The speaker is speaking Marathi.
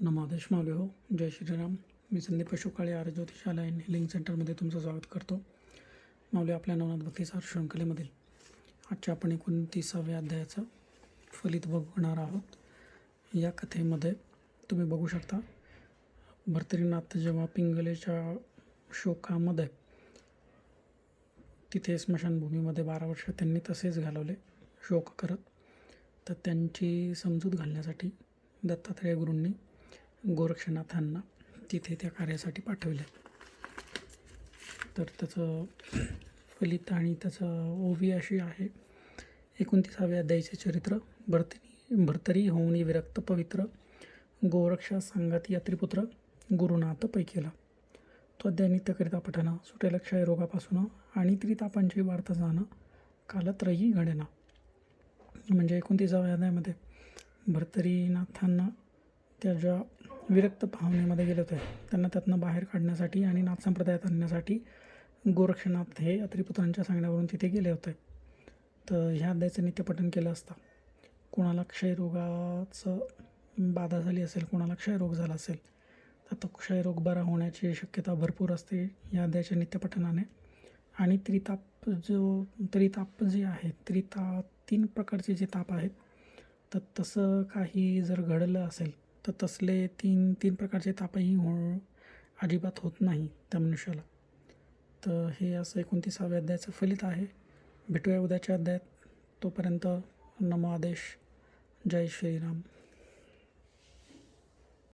नमादेश मावले हो। जय श्रीराम। मी संदीप पशुकाळे आर्य ज्योतिषालय आणि हिलिंग सेंटरमध्ये तुमचं स्वागत करतो. मावले आपल्या नवनाथ भक्तीसार शृंखलेमधील आजच्या आपण एकोणतीसाव्या अध्यायाचं फलित बघणार आहोत. या कथेमध्ये तुम्ही बघू शकता भर्तरीनाथ जेव्हा पिंगलेच्या शोकामध्ये तिथे स्मशानभूमीमध्ये बारा वर्ष त्यांनी तसेच घालवले शोक करत तर त्यांची समजूत घालण्यासाठी दत्तात्रेय गुरूंनी गोरक्षनाथांना तिथे त्या कार्यासाठी पाठवलं तर त्याचं फलित आणि त्याचं ओवी अशी आहे. एकोणतीसाव्या अध्यायीचे चरित्र भरतनी भरतरी होऊनी विरक्त पवित्र गोरक्षा सांगाती यात्रीपुत्र गुरुनाथ पैकीला. तो अध्याय नित्यकरिता पठणं सुटेल रोगापासून आणि त्रितापांची वार्ता जाणं कालत्रयी घडेना म्हणजे एकोणतीसाव्या अध्यायामध्ये भर्तरीनाथांना त्या ज्या विरक्त भावनेमध्ये गेले होते त्यांना त्यातनं बाहेर काढण्यासाठी आणि नाथ संप्रदायात आणण्यासाठी गोरक्षनाथ हे अत्रिपुत्रांच्या सांगण्यावरून तिथे गेले होते. तर ह्या अध्यायाचं नित्यपठन केलं असता कोणाला क्षयरोगाचं बाधा झाली असेल कोणाला क्षयरोग झाला असेल तर तो क्षयरोग बरा होण्याची शक्यता भरपूर असते या अध्यायाच्या नित्यपठनाने. आणि त्रिताप जो त्रिताप जे आहे त्रिता तीन प्रकारचे जे ताप आहेत तर तसं काही जर घडलं असेल तर तसले तीन तीन प्रकारचे तापही हो अजिबात होत नाही त्या मनुष्याला. तर हे असं एकोणतीसाव्या अध्यायाचं फलित आहे. भेटूया उद्याच्या अध्यायात. तोपर्यंत नमो आदेश. जय श्रीराम.